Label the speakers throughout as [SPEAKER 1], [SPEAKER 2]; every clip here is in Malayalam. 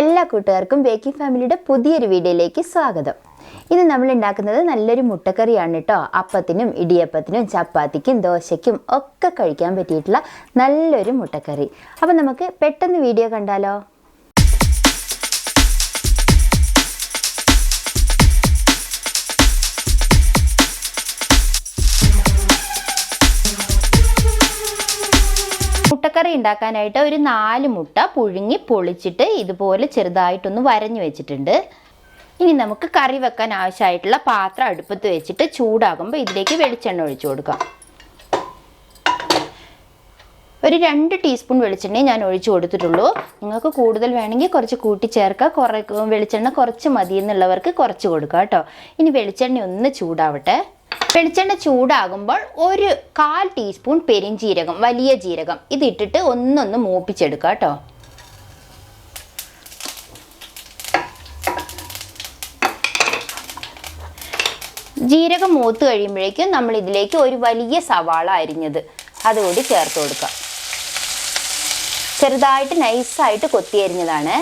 [SPEAKER 1] എല്ലാ കൂട്ടുകാർക്കും ബേക്കിംഗ് ഫാമിലിയുടെ പുതിയൊരു വീഡിയോയിലേക്ക് സ്വാഗതം. ഇന്ന് നമ്മൾ ഉണ്ടാക്കുന്നത് നല്ലൊരു മുട്ടക്കറിയാണ് കേട്ടോ അപ്പത്തിനും ഇടിയപ്പത്തിനും ചപ്പാത്തിക്കും ദോശയ്ക്കും ഒക്കെ കഴിക്കാൻ പറ്റിയിട്ടുള്ള നല്ലൊരു മുട്ടക്കറി. അപ്പം നമുക്ക് പെട്ടെന്ന് വീഡിയോ കണ്ടാലോ? മുട്ടക്കറി ഉണ്ടാക്കാനായിട്ട് ഒരു നാല് മുട്ട പുഴുങ്ങി പൊളിച്ചിട്ട് ഇതുപോലെ ചെറുതായിട്ടൊന്ന് വരഞ്ഞു വെച്ചിട്ടുണ്ട്. ഇനി നമുക്ക് കറി വെക്കാൻ ആവശ്യമായിട്ടുള്ള പാത്രം അടുപ്പത്ത് വെച്ചിട്ട് ചൂടാകുമ്പോൾ ഇതിലേക്ക് വെളിച്ചെണ്ണ ഒഴിച്ചു കൊടുക്കാം. ഒരു രണ്ട് ടീസ്പൂൺ വെളിച്ചെണ്ണ ഞാൻ ഒഴിച്ചു കൊടുത്തിട്ടുള്ളൂ. നിങ്ങൾക്ക് കൂടുതൽ വേണമെങ്കിൽ കുറച്ച് കൂട്ടി ചേർക്കുക കുറേ വെളിച്ചെണ്ണ കുറച്ച് മതി എന്നുള്ളവർക്ക് കുറച്ച് കൊടുക്കുക കേട്ടോ. ഇനി വെളിച്ചെണ്ണ ഒന്ന് ചൂടാവട്ടെ. വെളിച്ചെണ്ണ ചൂടാകുമ്പോൾ ഒരു കാൽ ടീസ്പൂൺ പെരിഞ്ജീരകം വലിയ ജീരകം. ഇതിട്ടിട്ട് ഒന്നൊന്ന് മൂപ്പിച്ചെടുക്കുക കേട്ടോ. ജീരകം മൂത്ത് കഴിയുമ്പോഴേക്കും നമ്മൾ ഇതിലേക്ക് ഒരു വലിയ സവാള അരിഞ്ഞത് അതുകൂടി ചേർത്ത് കൊടുക്കാം ചെറുതായിട്ട് നൈസായിട്ട് കൊത്തി അരിഞ്ഞതാണ്.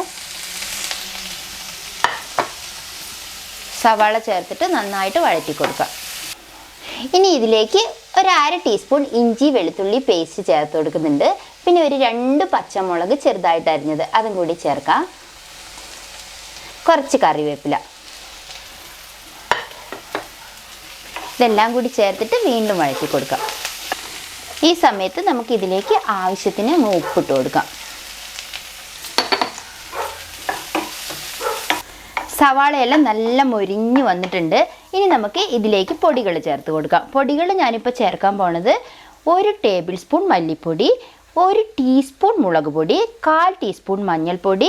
[SPEAKER 1] സവാള ചേർത്തിട്ട് നന്നായിട്ട് വഴറ്റി കൊടുക്കുക. ഇനി ഇതിലേക്ക് ഒരു അര ടീസ്പൂൺ ഇഞ്ചി വെളുത്തുള്ളി പേസ്റ്റ് ചേർത്ത് കൊടുക്കുന്നുണ്ട്. പിന്നെ ഒരു രണ്ട് പച്ചമുളക് ചെറുതായിട്ട് അരിഞ്ഞത് അതും കൂടി ചേർക്കാം. കുറച്ച് കറിവേപ്പില. ഇതെല്ലാം കൂടി ചേർത്തിട്ട് വീണ്ടും വഴറ്റി കൊടുക്കാം. ഈ സമയത്ത് നമുക്ക് ഇതിലേക്ക് ആവശ്യത്തിന് ഉപ്പിട്ട് കൊടുക്കാം. സവാളയെല്ലാം നല്ല മൊരിഞ്ഞ് വന്നിട്ടുണ്ട്. ഇനി നമുക്ക് ഇതിലേക്ക് പൊടികൾ ചേർത്ത് കൊടുക്കാം. പൊടികൾ ഞാനിപ്പോൾ ചേർക്കാൻ പോണത് ഒരു ടേബിൾ സ്പൂൺ മല്ലിപ്പൊടി ഒരു ടീസ്പൂൺ മുളക് പൊടി കാൽ ടീസ്പൂൺ മഞ്ഞൾപ്പൊടി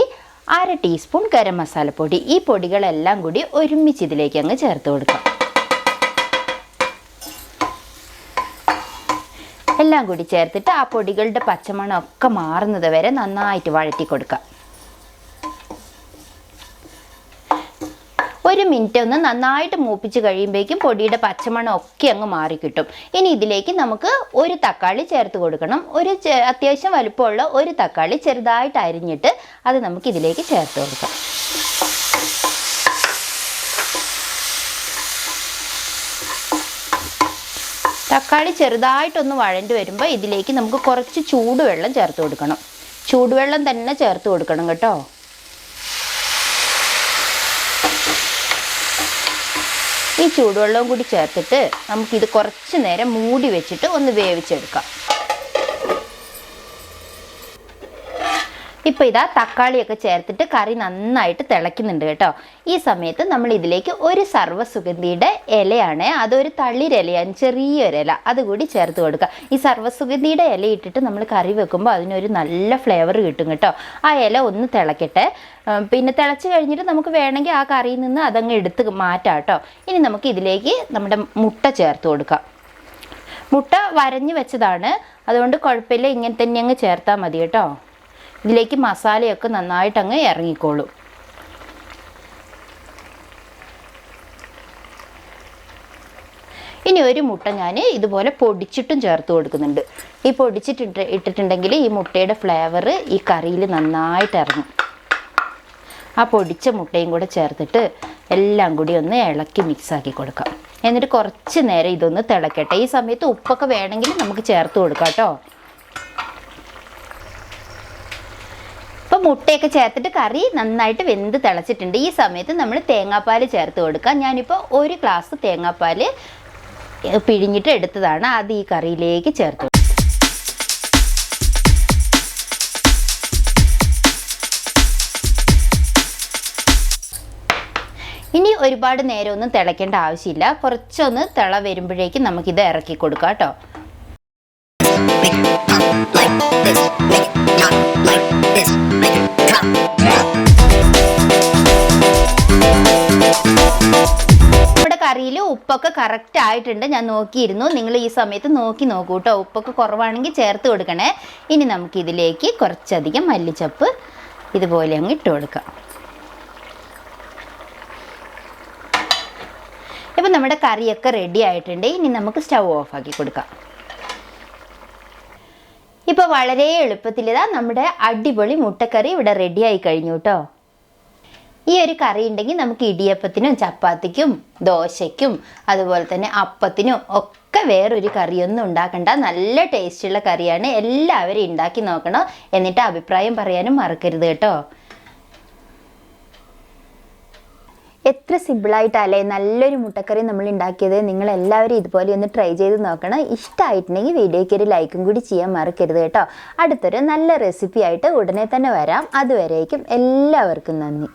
[SPEAKER 1] അര ടീസ്പൂൺ ഗരം മസാലപ്പൊടി ഈ പൊടികളെല്ലാം കൂടി ഒരുമിച്ച് ഇതിലേക്ക് അങ്ങ് ചേർത്ത് കൊടുക്കാം. എല്ലാം കൂടി ചേർത്തിട്ട് ആ പൊടികളുടെ പച്ചമണമൊക്കെ മാറുന്നത് വരെ നന്നായിട്ട് വഴറ്റി കൊടുക്കാം. ഒരു മിനിറ്റ് ഒന്ന് നന്നായിട്ട് മൂപ്പിച്ച് കഴിയുമ്പോഴേക്കും പൊടിയുടെ പച്ചമണം ഒക്കെ അങ്ങ് മാറി കിട്ടും. ഇനി ഇതിലേക്ക് നമുക്ക് ഒരു തക്കാളി ചേർത്ത് കൊടുക്കണം. ഒരു അത്യാവശ്യം വലുപ്പമുള്ള ഒരു തക്കാളി ചെറുതായിട്ട് അരിഞ്ഞിട്ട് അത് നമുക്ക് ഇതിലേക്ക് ചേർത്ത് കൊടുക്കാം. തക്കാളി ചെറുതായിട്ടൊന്ന് വഴണ്ട് വരുമ്പോൾ ഇതിലേക്ക് നമുക്ക് കുറച്ച് ചൂടുവെള്ളം ചേർത്ത് കൊടുക്കണം. ചൂടുവെള്ളം തന്നെ ചേർത്ത് കൊടുക്കണം കേട്ടോ. ഈ ചൂടുവെള്ളവും കൂടി ചേർത്തിട്ട് നമുക്കിത് കുറച്ച് നേരം മൂടി വെച്ചിട്ട് ഒന്ന് വേവിച്ചെടുക്കാം. ഇപ്പോൾ ഇതാ തക്കാളിയൊക്കെ ചേർത്തിട്ട് കറി നന്നായിട്ട് തിളയ്ക്കുന്നുണ്ട് കേട്ടോ. ഈ സമയത്ത് നമ്മൾ ഇതിലേക്ക് ഒരു സർവസുഗന്ധിയുടെ ഇലയാണ് അതൊരു തളിരിലയാണ് ചെറിയൊരു ഇല അതുകൂടി ചേർത്ത് കൊടുക്കുക. ഈ സർവസുഗന്ധിയുടെ ഇല ഇട്ടിട്ട് നമ്മൾ കറി വെക്കുമ്പോൾ അതിനൊരു നല്ല ഫ്ലേവർ കിട്ടും കേട്ടോ. ആ ഇല ഒന്ന് തിളക്കട്ടെ. പിന്നെ തിളച്ച് കഴിഞ്ഞിട്ട് നമുക്ക് വേണമെങ്കിൽ ആ കറിയിൽ നിന്ന് അതങ്ങ് എടുത്ത് മാറ്റാം കേട്ടോ. ഇനി നമുക്ക് ഇതിലേക്ക് നമ്മുടെ മുട്ട ചേർത്ത് കൊടുക്കാം. മുട്ട വരഞ്ഞ് വെച്ചതാണ്. അതുകൊണ്ട് കുഴപ്പമില്ല ഇങ്ങനെ തന്നെ അങ്ങ് ചേർത്താൽ മതി കേട്ടോ. ഇതിലേക്ക് മസാലയൊക്കെ നന്നായിട്ട് അങ്ങ് ഇറങ്ങിക്കോളും. ഇനി ഒരു മുട്ട ഞാൻ ഇതുപോലെ പൊടിച്ചിട്ടും ചേർത്ത് കൊടുക്കുന്നുണ്ട്. ഈ പൊടിച്ചിട്ടിട്ട് ഇട്ടിട്ടുണ്ടെങ്കിൽ ഈ മുട്ടയുടെ ഫ്ലേവർ ഈ കറിയിൽ നന്നായിട്ട് ഇറങ്ങും. ആ പൊടിച്ച മുട്ടയും കൂടെ ചേർത്തിട്ട് എല്ലാം കൂടി ഒന്ന് ഇളക്കി മിക്സാക്കി കൊടുക്കാം. എന്നിട്ട് കുറച്ച് നേരം ഇതൊന്ന് തിളക്കട്ടെ. ഈ സമയത്ത് ഉപ്പൊക്കെ വേണമെങ്കിൽ നമുക്ക് ചേർത്ത് കൊടുക്കാം കേട്ടോ. മുട്ടയൊക്കെ ചേർത്തിട്ട് കറി നന്നായിട്ട് വെന്ത് തിളച്ചിട്ടുണ്ട്. ഈ സമയത്ത് നമ്മൾ തേങ്ങാപ്പാൽ ചേർത്ത് കൊടുക്കാം ഞാനിപ്പോൾ ഒരു ഗ്ലാസ് തേങ്ങാപ്പാൽ പിഴിഞ്ഞിട്ട് എടുത്തതാണ്. അത് ഈ കറിയിലേക്ക് ചേർത്ത് ഇനി ഒരുപാട് നേരമൊന്നും തിളയ്ക്കേണ്ട ആവശ്യമില്ല. കുറച്ചൊന്ന് തിള വരുമ്പോഴേക്കും നമുക്കിത് ഇറക്കി കൊടുക്കാം കേട്ടോ. ഉപ്പൊക്കെ കറക്റ്റ് ആയിട്ടുണ്ട്. ഞാൻ നോക്കിയിരുന്നു. നിങ്ങൾ ഈ സമയത്ത് നോക്കി നോക്കൂ കേട്ടോ ഉപ്പൊക്കെ കുറവാണെങ്കിൽ ചേർത്ത് കൊടുക്കണേ. ഇനി നമുക്ക് ഇതിലേക്ക് കുറച്ചധികം മല്ലിച്ചപ്പ് ഇതുപോലെ അങ്ങ് ഇട്ട് കൊടുക്കാം. ഇപ്പം നമ്മുടെ കറിയൊക്കെ റെഡി ആയിട്ടുണ്ട്. ഇനി നമുക്ക് സ്റ്റൗ ആക്കി കൊടുക്കാം. ഇപ്പോൾ വളരെ എളുപ്പത്തിൽ ഇതാ നമ്മുടെ അടിപൊളി മുട്ടക്കറി ഇവിടെ റെഡിയായി കഴിഞ്ഞു കേട്ടോ ഈ ഒരു കറി ഉണ്ടെങ്കിൽ നമുക്ക് ഇടിയപ്പത്തിനും ചപ്പാത്തിക്കും ദോശയ്ക്കും അതുപോലെ തന്നെ അപ്പത്തിനും ഒക്കെ വേറൊരു കറിയൊന്നും ഉണ്ടാക്കണ്ട. നല്ല ടേസ്റ്റുള്ള കറിയാണ്. എല്ലാവരും ഉണ്ടാക്കി നോക്കണം എന്നിട്ട് അഭിപ്രായം പറയാനും മറക്കരുത് കേട്ടോ. എത്ര സിമ്പിളായിട്ടല്ലേ നല്ലൊരു മുട്ടക്കറി നമ്മൾ ഉണ്ടാക്കിയത്. നിങ്ങൾ എല്ലാവരും ഇതുപോലെ ഒന്ന് ട്രൈ ചെയ്ത് നോക്കണം. ഇഷ്ടമായിട്ടുണ്ടെങ്കിൽ വീഡിയോയ്ക്ക് ഒരു ലൈക്കും കൂടി ചെയ്യാൻ മറക്കരുത് കേട്ടോ. അടുത്തൊരു നല്ല റെസിപ്പി ആയിട്ട് ഉടനെ തന്നെ വരാം. അതുവരേക്കും എല്ലാവർക്കും നന്ദി.